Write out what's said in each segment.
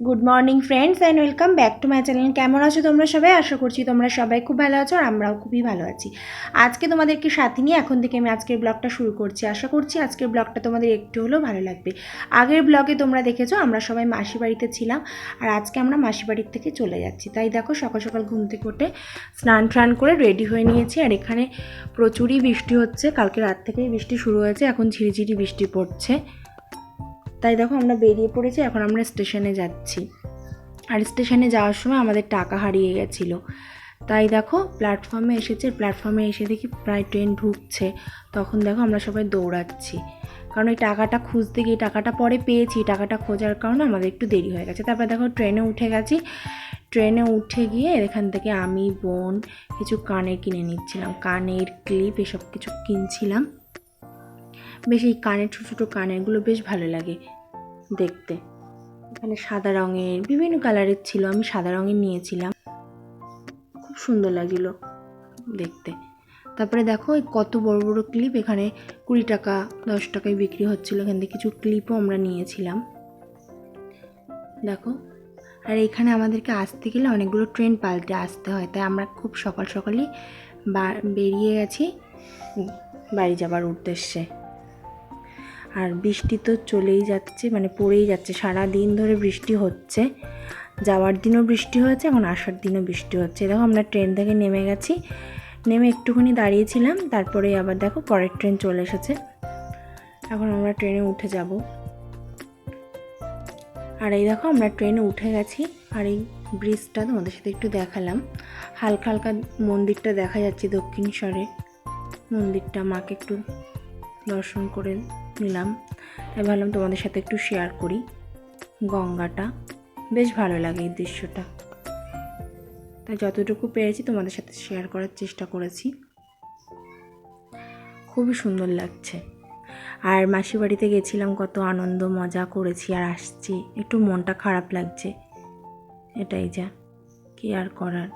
Good morning friends and welcome back to my channel কেমন আছো তোমরা সবাই? আশা করছি তোমরা সবাই খুব ভালো আছো আর আমরাও খুবই ভালো আছি। আজকে তোমাদেরকে সাথে নিয়ে এখন থেকে আমি আজকের ব্লগটা শুরু করছি। আশা করছি আজকের ব্লগটা তোমাদের একটু হলেও ভালো লাগবে। আগের ব্লগে তোমরা দেখেছ, আমরা সবাই মাসি বাড়িতে ছিলাম আর আজকে আমরা মাসি বাড়ির থেকে চলে যাচ্ছি। তাই দেখো, সকাল সকাল ঘুম থেকে উঠে স্নান টান করে রেডি হয়ে নিয়েছি আর এখানে প্রচুরই বৃষ্টি হচ্ছে। কালকে রাত থেকেই বৃষ্টি শুরু হয়েছে, এখন ঝিরিঝিরি বৃষ্টি পড়ছে। তাই দেখো আমরা বেরিয়ে পড়েছি, এখন আমরা স্টেশনে যাচ্ছি। আর স্টেশনে যাওয়ার সময় আমাদের টাকা হারিয়ে গেছিল। তাই দেখো প্ল্যাটফর্মে এসেছে প্ল্যাটফর্মে এসে দেখি প্রায় ট্রেন ঢুকছে। তখন দেখো আমরা সবাই দৌড়াচ্ছি। কারণ ওই টাকাটা খুঁজতে গিয়ে টাকাটা পরে পেয়েছি টাকাটা খোঁজার কারণে আমাদের একটু দেরি হয়ে গেছে। তারপর দেখো ট্রেনে উঠে গেছি। ট্রেনে উঠে গিয়ে এখান থেকে আমি, বোন, কিছু কানের কিনে নিচ্ছিলাম। কানের ক্লিপ এসব কিছু কিনছিলাম। বেশ এই কানের, ছোটো ছোটো কানেরগুলো বেশ ভালো লাগে দেখতে। এখানে সাদা রঙের, বিভিন্ন কালারের ছিল, আমি সাদা রঙের নিয়েছিলাম। খুব সুন্দর লাগছিল দেখতে। তারপরে দেখো কত বড় বড় ক্লিপ এখানে কুড়ি টাকা, দশ টাকায় বিক্রি হচ্ছিল, এখান থেকে কিছু ক্লিপও আমরা নিয়েছিলাম। দেখো, আর এখানে আমাদেরকে আসতে গেলে অনেকগুলো ট্রেন পাল্টে আসতে হয়, তাই আমরা খুব সকাল সকালই বেরিয়ে গেছি বাড়ি যাবার উদ্দেশ্যে। আর বৃষ্টি তো চলেই যাচ্ছে মানে পড়েই যাচ্ছে। সারা দিন ধরে বৃষ্টি হচ্ছে। যাওয়ার দিনও বৃষ্টি হয়েছে, এখন আসার দিনও বৃষ্টি হচ্ছে। দেখো, আমরা ট্রেন থেকে নেমে গেছি। নেমে একটুখানি দাঁড়িয়েছিলাম, তারপরে আবার দেখো পরের ট্রেন চলে এসেছে। এখন আমরা ট্রেনে উঠে যাব। আর এই দেখো, আমরা ট্রেনে উঠে গেছি। আর এই ব্রিজটা তোমাদের সাথে একটু দেখালাম। হালকা হালকা মন্দিরটা দেখা যাচ্ছে দক্ষিণেশ্বরে মন্দিরটা মাকে একটু দর্শন করে নিলাম। তাই ভাবলাম তোমাদের সাথে একটু শেয়ার করি। গঙ্গাটা। বেশ ভালো লাগে এই দৃশ্যটা। তাই যতটুকু পেরেছি তোমাদের সাথে শেয়ার করার চেষ্টা করেছি। খুবই সুন্দর লাগছে। আর মাসি বাড়িতে গেছিলাম, কত আনন্দ, মজা করেছি আর আসছি। একটু মনটা খারাপ লাগছে। এটাই যা। কি আর করার?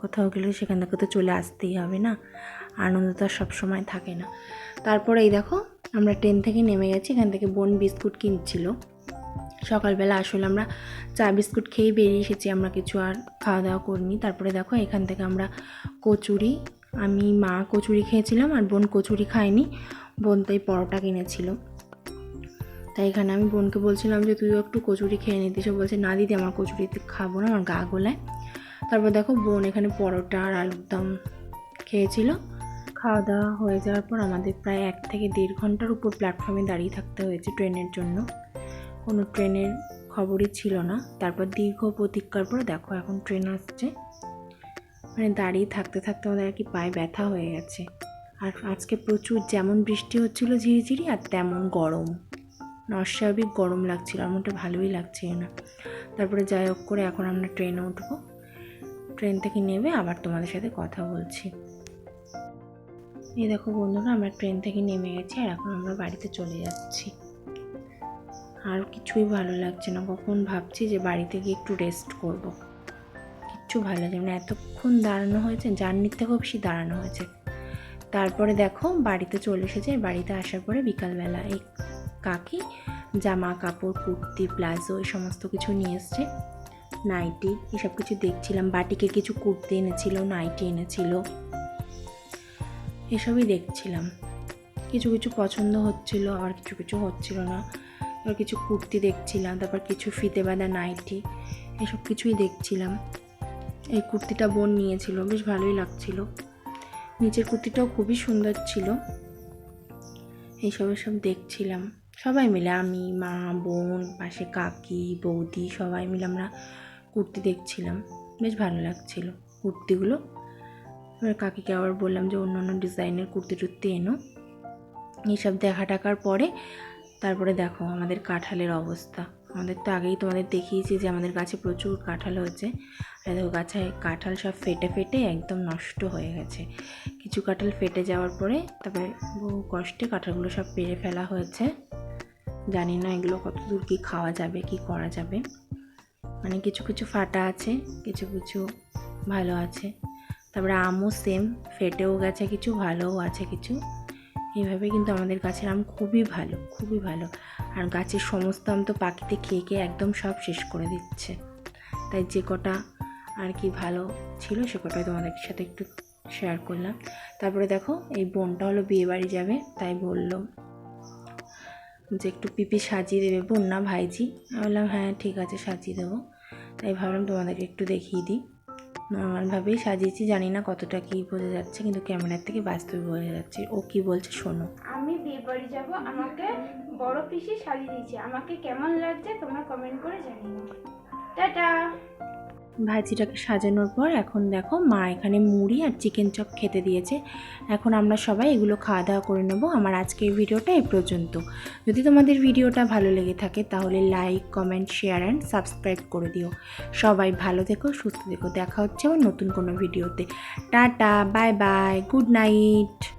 কোথাও গেলে সেখান থেকে তো চলে আসতেই হবে না? আনন্দ তো আর সবসময় থাকে না। তারপরে এই দেখো আমরা ট্রেন থেকে নেমে গেছি, এখান থেকে বোন বিস্কুট কিনছিল। সকালবেলা আসলে আমরা চা বিস্কুট খেয়েই বেরিয়ে এসেছি, আমরা কিছু আর খাওয়া দাওয়া করিনি। তারপরে দেখো, এখান থেকে আমরা কচুরি, আমি, মা কচুরি খেয়েছিলাম আর বোন কচুরি খায়নি, বোন তাই পরোটা কিনেছিল। তাই এখানে আমি বোনকে বলছিলাম যে, তুইও একটু কচুরি খেয়ে নিতিস ও বলছে, না দিদি, আমার কচুরিতে খাব না, আমার গা গোলায়। তারপর দেখো, বোন এখানে পরোটা আর আলুর দম খেয়েছিল। খাওয়া দাওয়া হয়ে যাওয়ার পর আমাদের প্রায় এক থেকে দেড় ঘণ্টার উপর প্ল্যাটফর্মে দাঁড়িয়ে থাকতে হয়েছে ট্রেনের জন্য। কোনো ট্রেনের খবরই ছিল না। তারপর দীর্ঘ প্রতীক্ষার পরে দেখো এখন ট্রেন আসছে। মানে দাঁড়িয়ে থাকতে থাকতে আমাদের আর কি পায়ে ব্যথা হয়ে গেছে। আর আজকে প্রচুর যেমন বৃষ্টি হচ্ছিল ঝিরিঝিরি আর তেমন গরম। অস্বাভাবিক গরম লাগছিল আর মোটে ভালোই লাগছিল না। তারপরে যাই হোক করে এখন আমরা ট্রেনে উঠবো। ট্রেন থেকে নেমে আবার তোমাদের সাথে কথা বলছি। এই দেখো বন্ধুরা, আমরা ট্রেন থেকে নেমে গেছি আর এখন আমরা বাড়িতে চলে যাচ্ছি। আর কিছুই ভালো লাগছে না। কখন ভাবছি যে বাড়িতে গিয়ে একটু রেস্ট করব। কিচ্ছু ভালো লাগছে না। এতক্ষণ দাঁড়ানো হয়েছে, জার্নির থেকেও বেশি দাঁড়ানো হয়েছে। তারপরে দেখো, বাড়িতে চলে এসেছে। বাড়িতে আসার পরে বিকালবেলা এই কাকি, জামা কাপড়, কুর্তি, প্লাজো এই সমস্ত কিছু নিয়ে এসছে। নাইটি, এসব কিছু দেখছিলাম। বাটিকে কিছু কুর্তি এনেছিল, নাইটি এনেছিল। এসবই দেখছিলাম। কিছু কিছু পছন্দ হচ্ছিল, আর কিছু কিছু হচ্ছিল না। এবার কিছু কুর্তি দেখছিলাম, তারপর কিছু ফিতে বাঁধা নাইটি, এসব কিছুই দেখছিলাম। এই কুর্তিটা বোন নিয়েছিল, বেশ ভালোই লাগছিল। নিচের কুর্তিটাও খুবই সুন্দর ছিল। এইসব এসব দেখছিলাম। সবাই মিলে, আমি, মা, বোন, পাশে কাকি, বৌদি, সবাই মিলে আমরা কুর্তি দেখছিলাম। বেশ ভালো লাগছিল। কুর্তিগুলো এবার কাকিকে আবার বললাম যে অন্য অন্য ডিজাইনের কুর্তি টুর্তি এনো। এইসব দেখা টাকার পরে তারপরে দেখো আমাদের কাঁঠালের অবস্থা। আমাদের তো আগেই তোমাদের দেখিয়েছি যে আমাদের গাছে প্রচুর কাঁঠাল হয়েছে। আর দেখো গাছে কাঁঠাল সব ফেটে ফেটে একদম নষ্ট হয়ে গেছে। কিছু কাঁঠাল ফেটে যাওয়ার পরে তারপরে বহু কষ্টে কাঁঠালগুলো সব পেরে ফেলা হয়েছে। জানি না এগুলো কত দূর কী খাওয়া যাবে, কি করা যাবে। মানে কিছু কিছু ফাটা আছে, কিছু কিছু ভালো আছে। তারপরে আমও সেম ফেটেও গেছে কিছু, ভালোও আছে কিছু। এইভাবে কিন্তু আমাদের গাছের আম খুবই ভালো খুবই ভালো। আর গাছের সমস্ত আম তো পাখিতে খেয়ে খেয়ে একদম সব শেষ করে দিচ্ছে। তাই যে কটা আর কি ভালো ছিল সে কটাই তোমাদের সাথে একটু শেয়ার করলাম। তারপরে দেখো, এই বোনটা হলো বিয়ে বাড়ি যাবে, তাই বলল যে একটু পিপি সাজিয়ে দেবে। বোন না, ভাইজি? আমি বললাম হ্যাঁ ঠিক আছে, সাজিয়ে দেবো। তাই ভাবলাম তোমাদেরকে একটু দেখিয়ে দিই। নর্মালভাবেই সাজিয়েছি, জানি না কতটা কী বোঝা যাচ্ছে, কিন্তু ক্যামেরার থেকে বাস্তবে বোঝা যাচ্ছে। ও কি বলছে শোনো। আমি বিয়ে বাড়ি যাব, আমাকে বড় পিসি সাজিয়ে দিয়েছে। আমাকে কেমন লাগছে তোমরা কমেন্ট করে জানিও। টাটা! ভাজিটাকে সাজানোর পর এখন দেখো মা এখানে মুড়ি আর চিকেন চপ খেতে দিয়েছে। এখন আমরা সবাই এগুলো খাওয়া দাওয়া করে নেব। আমার আজকের ভিডিওটা এই পর্যন্ত। যদি তোমাদের ভিডিওটা ভালো লেগে থাকে তাহলে like, comment, share and subscribe করে দিও। সবাই ভালো থেকো, সুস্থ থেকো। দেখা হচ্ছে আমার নতুন কোনো ভিডিওতে। Tata, bye bye, good night.